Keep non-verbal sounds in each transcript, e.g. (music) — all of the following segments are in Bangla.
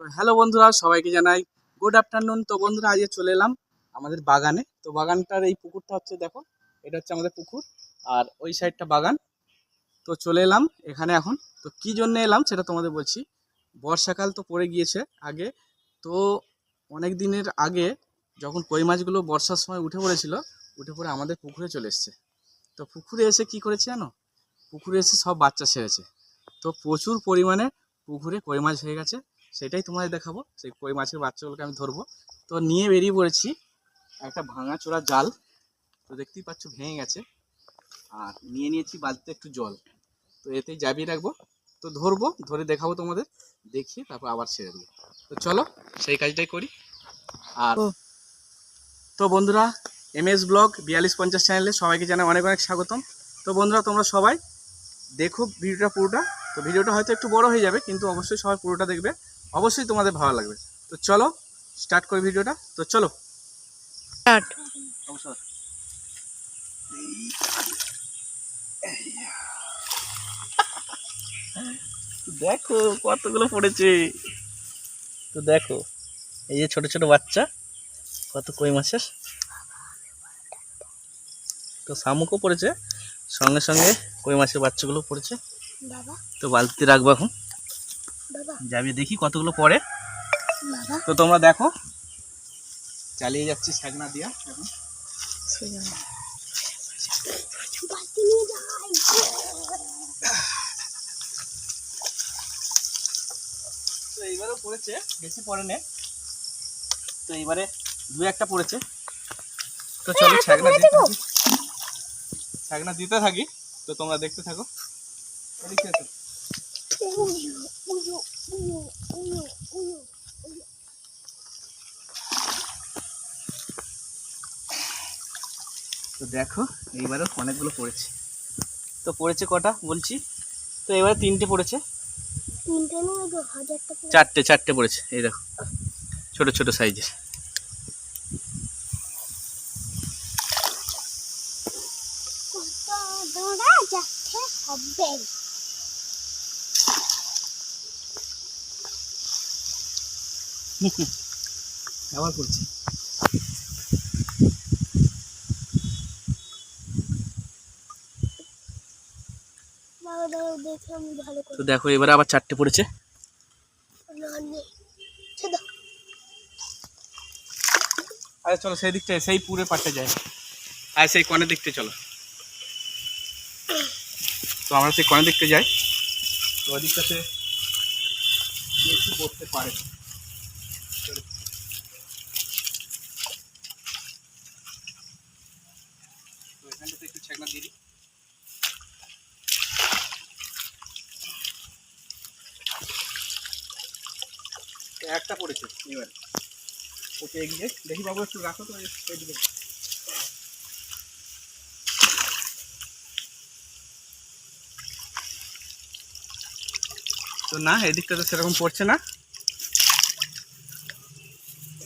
হ্যালো বন্ধুরা, সবাইকে জানাই গুড আফটারনুন তো বন্ধুরা, আজকে চলে এলাম আমাদের বাগানে। তো বাগানটার এই পুকুরটা হচ্ছে, দেখো, এটা হচ্ছে আমাদের পুকুর, আর ওই সাইডটা বাগান। তো চলে এলাম এখানে এখন। তো কি জন্য এলাম সেটা তোমাদের বলছি। বর্ষাকাল তো পড়ে গিয়েছে আগে। তো অনেক দিনের আগে যখন কই মাছগুলো বর্ষার সময় উঠে পড়েছিল, উঠে পড়ে আমাদের পুকুরে চলে এসছে। তো পুকুরে এসে কি করেছে জানো? পুকুরে এসে সব বাচ্চা ছেড়েছে। তো প্রচুর পরিমাণে পুকুরে কই মাছ হয়ে গেছে। সেটাই তোমাদের দেখাবো। সেই কই মাছের বাচ্চাগুলোকে আমি ধরবো। তো নিয়ে বেরিয়ে পড়েছি একটা ভাঙা চোরা জাল। তো দেখতেই পাচ্ছ ভেঙে গেছে। আর নিয়ে নিয়েছি বালতিতে একটু জল। তো এতেই জাবিয়ে রাখব। তো ধরবো ধরে দেখাবো তোমাদের। দেখিয়ে তারপর আবার ছেড়ে দেবো। তো চলো সেই কাজটাই করি। আর তো বন্ধুরা এম এস ব্লগ বিয়াল্লিশ পঞ্চাশ চ্যানেলে সবাইকে জানাই অনেক অনেক স্বাগতম। তো বন্ধুরা তোমরা সবাই দেখো ভিডিওটা পুরোটা। তো ভিডিওটা হয়তো একটু বড় হয়ে যাবে কিন্তু অবশ্যই সবাই পুরোটা দেখবে। অবশ্যই তোমাদের ভালো লাগবে। তো চলো স্টার্ট করি ভিডিওটা। তো চলো। স্টার্ট দেখো কতগুলো পড়েছে। তো দেখো এই যে ছোট ছোট বাচ্চা কত কই মাছের। তো শামুকও পড়েছে সঙ্গে সঙ্গে কই মাছের বাচ্চাগুলো পড়েছে। বাবা। তো বালতি রাখব এখন। যাবি দেখি কতগুলো পড়ে। বাবা। তো তোমরা দেখো চালিয়ে যাচ্ছি শাকনা দিয়া এখন। তো এইবারও পড়েছে বেশি পড়ে নে। তো এইবারে দু একটা পড়েছে। তো চলো ছাগনা দিতে গো? থাকি। ছাগনা দিতে থাকি তো তোমরা দেখতে থাকো। এদিকে এসো। উয়ো, উয়ো, উয়ো, উয়ো, উয়ো। তো দেখো এইবারও অনেকগুলো পড়েছে। তো পড়েছে কটা বলছি? তো এবারে তিনটে পড়েছে। চারটে চারটে পড়েছে এই দেখো। ছোট ছোট সাইজের। হবে (laughs) আবার করছি। তো দেখো এবারে আবার চারটে পড়েছে। আরে চলো সেই দিকটা সেই পুরে পাটে যায়। আর সেই কনের দিকটা চলো। তো আমরা সেই কনের দিকটা যাই। তো ওই দিকটাতে বেশি পড়তে পারে চলো। তো এখানটাতে একটু ছেঁকনা দিয়ে একটা পড়েছে, এবার। ওকে এগিয়ে দেখি বাবু একটু রাখো তো তো না, এদিকটা তো সেরকম পড়ছে না।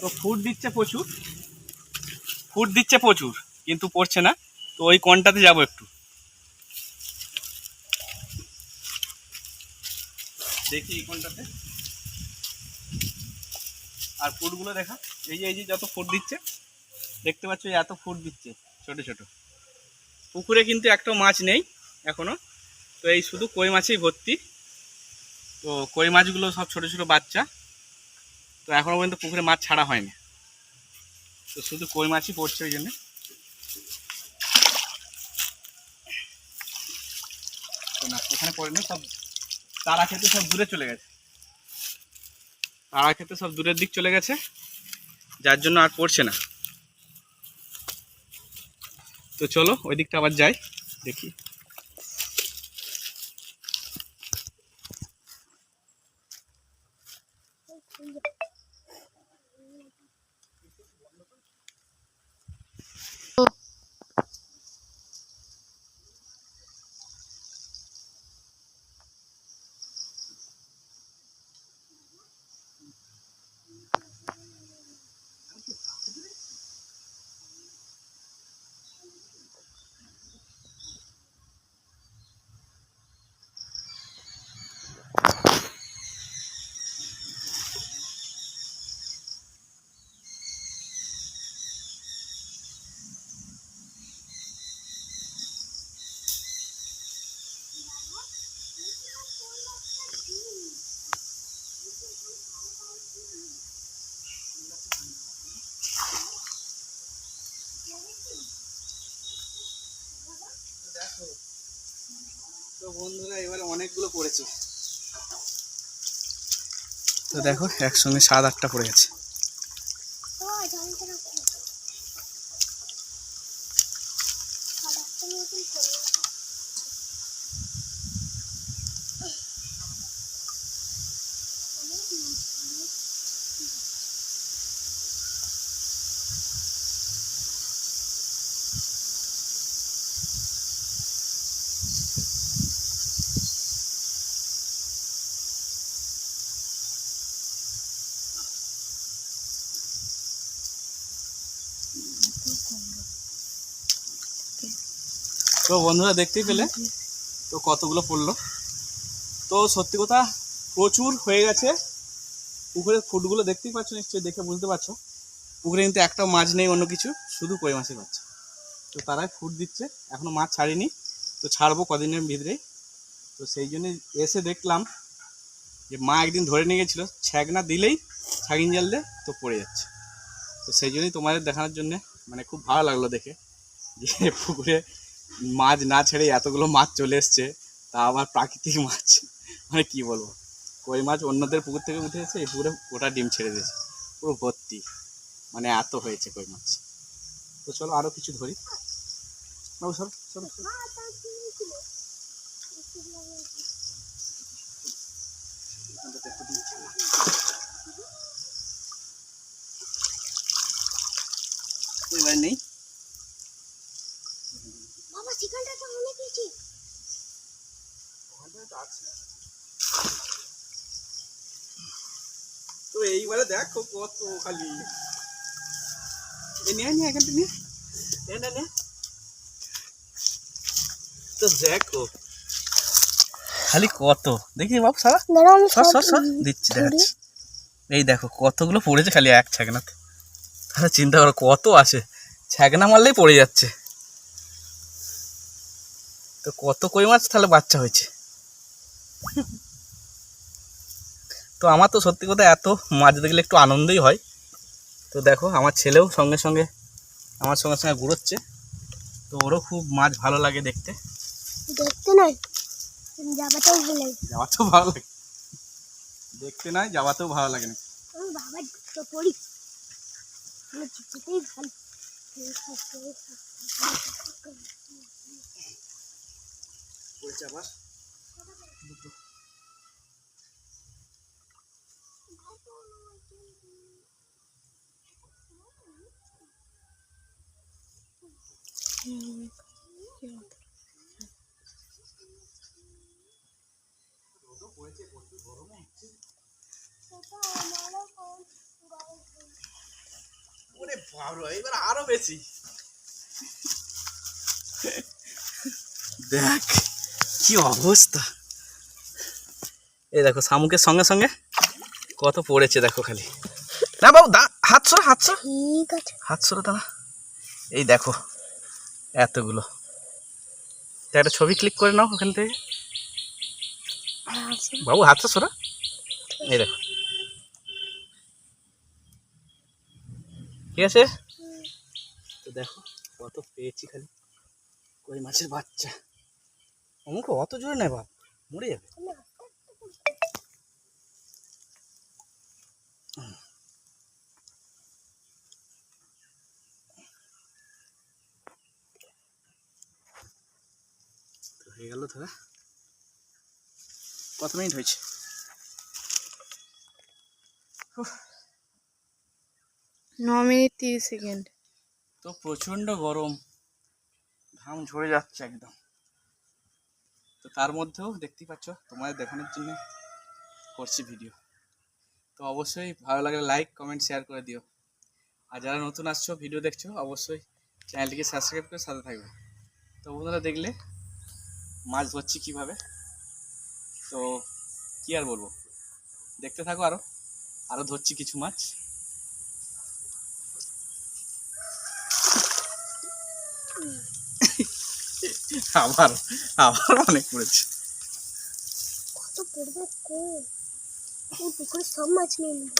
তো ফুট দিচ্ছে প্রচুর। ফুট দিচ্ছে প্রচুর, কিন্তু পড়ছে না। তো ওই কোনটাতে যাব একটু? দেখি এই কোনটাতে। আর ফুটগুলো দেখা। এই যে এই যে যত ফুট দিচ্ছে, দেখতে পাচ্ছ এত ফুট দিচ্ছে, ছোট ছোট। পুকুরে কিন্তু একটাও মাছ নেই এখনও। তো এই শুধু কই মাছেই ভর্তি। তো কই মাছগুলো সব ছোট ছোট বাচ্চা। তো এখনও পর্যন্ত পুকুরে মাছ ছাড়া হয়নি। তো শুধু কই মাছই পড়ছে ওই জন্য। তো না ওখানে পড়েনি সব তারা খেতে সব দূরে চলে গেছে। তারা খেতে সব দূরের দিক চলে গেছে, যার জন্য আর পড়ছে না। তো চলো, ওই দিকটা আবার যাই, দেখি। তো বন্ধুরা এবারে অনেকগুলো পড়েছে। তো দেখো একসঙ্গে সাত আটটা পড়ে গেছে। তো বন্ধুরা দেখতেই পেলে? তো কতগুলো পড়ল? তো সত্যি কথা প্রচুর হয়ে গেছে। পুকুরের ফুটগুলো দেখতেই পাচ্ছ নিশ্চয়ই দেখে বুঝতে পারছ। পুকুরে কিন্তু একটা মাছ নেই অন্য কিছু শুধু কই মাছের পাচ্ছে তো তারাই ফুট দিচ্ছে এখনও মাছ ছাড়িনি। তো ছাড়বো কদিনের ভিতরেই। তো সেই জন্য এসে দেখলাম যে মা একদিন ধরে নিয়ে গেছিল ছ্যাগনা দিলেই ছাগিন জাল দিয়ে তো পড়ে যাচ্ছে। তো সেই জন্যই তোমাদের দেখানোর জন্যে মানে খুব ভালো লাগল দেখে যে পুকুরে মাছ না ছেড়ে এতগুলো মাছ চলে এসছে, তা আবার প্রাকৃতিক মাছ। মানে কি বলব? কই মাছ অন্যদের পুকুর থেকে উঠে এসে এই পুকুরে ওটা ডিম ছেড়ে দিয়েছে। পুরো ভর্তি। মানে এত হয়েছে কই মাছ। তো চলো আরও কিছু ধরি। চলো চলো সরো। মা তার কি ছিল একটু লাগিয়েছি। এখানটাতে একটু দিচ্ছি না। এবার নেই বাবা চিকেনটা তো অনেক বেশি তো এইবারে দেখো কত খালি এ নিয়ে নিয়ে এখানটা নিয়ে নে নে নে তো দেখো খালি কত? দেখি বাবু সারা? সর সর সর। দিচ্ছি দেখাচ্ছি। এই দেখো কতগুলো পড়েছে খালি এক ছ্যাগনাতে। তাহলে চিন্তা করো কত আসে ছ্যাগনা মারলেই পড়ে যাচ্ছে। তো কত কই মাছ তাহলে বাচ্চা হয়েছে? তো আমার তো সত্যি কথা এত মাছ দেখলে একটু আনন্দই হয়। তো দেখো আমার ছেলেও সঙ্গে সঙ্গে আমার সঙ্গে সঙ্গে ঘুরোচ্ছে। তো ওরও খুব মাছ ভালো লাগে দেখতে। দেখতে নয় যাবাটাও ভালো লাগে। যাওয়াতেও ভালো লাগে। দেখতে নয় যাওয়াতেও ভালো লাগে না। বাবা তো পড়ি ভালো। বলছে আবার। ওরে বাবা এবার আরও বেশি। দেখ কি অবস্থা। এই দেখো শামুকের সঙ্গে সঙ্গে কত পড়েছে দেখো খালি। না বাবু দা হাত সরা হাত সরা। হাত সরা দাঁড়া এই দেখো এতগুলো। তা একটা ছবি ক্লিক করে নাও ওখান থেকে। বাবু হাতটা সরা। এই দেখো। ঠিক আছে? তো দেখো, কত পেয়েছি খালি। কই মাছের বাচ্চা। অমুক অত জোরে নেই বাপ, মরে যাবে। হয়ে গেল ধরা। কত মিনিট হয়েছে? ন মিনিট তিরিশ সেকেন্ড। তো প্রচণ্ড গরম। ঘাম ঝরে যাচ্ছে একদম। তো তার মধ্যেও দেখতেই পাচ্ছ তোমাদের দেখানোর জন্য করছি ভিডিও তো অবশ্যই ভালো লাগলে লাইক কমেন্ট শেয়ার করে দিও। আর যারা নতুন আসছো ভিডিও দেখছ অবশ্যই চ্যানেলটিকে সাবস্ক্রাইব করে সাথে থাকবে। তো বন্ধুরা দেখলে মাছ ধরছি কীভাবে? তো কি আর বলব? দেখতে থাকো আরও আরও ধরছি কিছু মাছ। আবার আবার অনেক পড়েছে। কত পড়বে পুকুরে সব মাছ নিয়ে নেব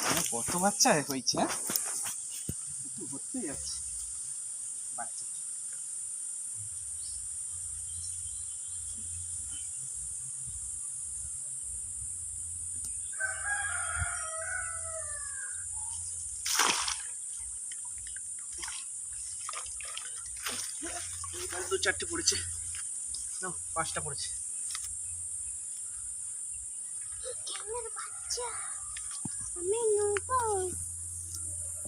আমার কত বাচ্চা হয়েছে হ্যাঁ? যাচ্ছে। দু চারটে পড়েছে। পাঁচটা পড়েছে ক্যাংড়ার বাচ্চা আমি নেব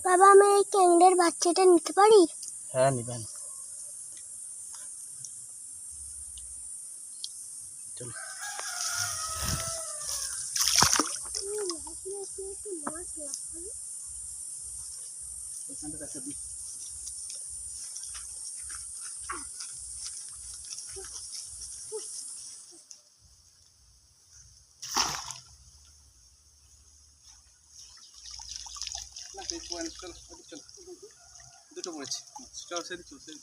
বাবা আমি এই ক্যাংড়ের বাচ্চাটা নিতে পারি? হ্যাঁ নিবেন। চলো। না সেই পয়েন্ট চলো চলো দুটো পড়েছে। চলো সেদিক চলো সেদিক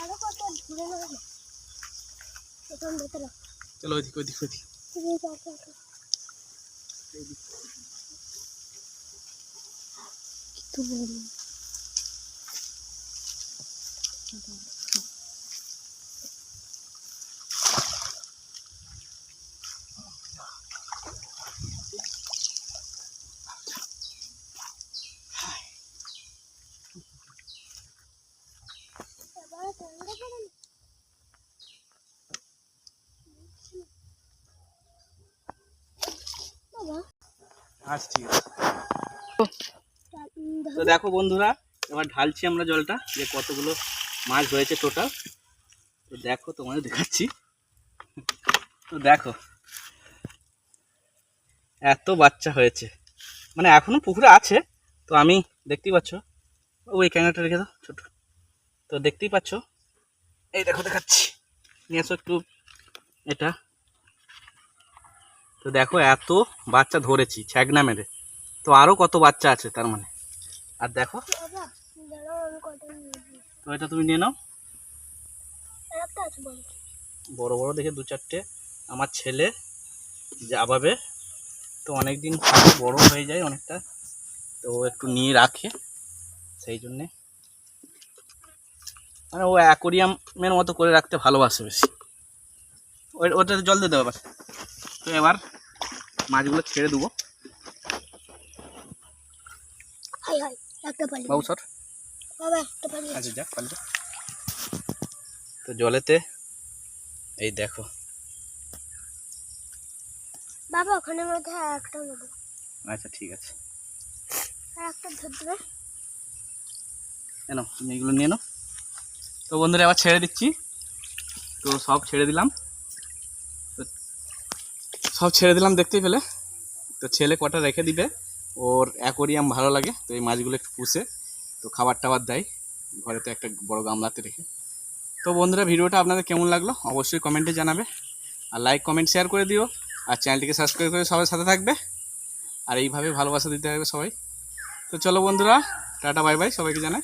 আরও কত ঘুরে নেব প্রথম ভেতরে চলো ওইদিক ওইদিক ওইদিক। তুমি যাও যাও, যাও। ওইদিক। তো বলি বাবা আচ্ছা ঠিক আছে তো দেখো বন্ধুরা এবার ঢালছি আমরা জলটা যে কতগুলো মাছ হয়েছে টোটাল তো দেখো তোমাদের দেখাচ্ছি। তো দেখো এত বাচ্চা হয়েছে। মানে এখনও পুকুরে আছে তো আমি দেখতেই পাচ্ছ। ওই ক্যামেরাটা রেখে দাও ছোট। তো দেখতেই পাচ্ছ। এই দেখো দেখাচ্ছি। নিয়ে আসো একটু এটা। তো দেখো এত বাচ্চা ধরেছি, ছ্যাগনা মেরে। তো আরও কত বাচ্চা আছে তার মানে? আর দেখো। তো এটা তুমি নিয়ে নাও। বড় বড় দেখে দু চারটে। আমার ছেলে যাবাবে। তো অনেক দিন বড় হয়ে যায় অনেকটা। তো একটু নিয়ে রাখে সেই জন্যে। মানে ও অ্যাকোরিয়ামের মতো করে রাখতে ভালোবাসে বেশি। ওটাতে জল দেবো এবার। তো এবার মাছগুলো ছেড়ে দেবো। বাবু সর। আচ্ছা তো জলেতে এই দেখো। বাবা ওখানে মধ্যে একটা নেব। আচ্ছা ঠিক আছে। আর একটা ধর দেবে। কেন তুমি এগুলো নিয়ে নাও। তো বন্ধুরা এবার ছেড়ে দিচ্ছি। তো সব ছেড়ে দিলাম। সব ছেড়ে দিলাম দেখতেই পেলে। তো ছেলে কটা রেখে দিবে। ওর অ্যাকোরিয়াম ভালো লাগে, তো এই মাছগুলো একটু পুষে তো খাবার টাবার দেয়। ঘরেতে একটা বড় গামলাতে রেখে। তো বন্ধুরা, ভিডিওটা আপনাদের কেমন লাগল অবশ্যই কমেন্টে জানাবে। আর লাইক কমেন্ট শেয়ার করে দিও। আর চ্যানেলটিকে সাবস্ক্রাইব করে সবার সাথে থাকবে। আর এইভাবে ভালোবাসা দিতে হবে সবাই। তো চলো বন্ধুরা, টাটা বাই বাই সবাইকে জানাই।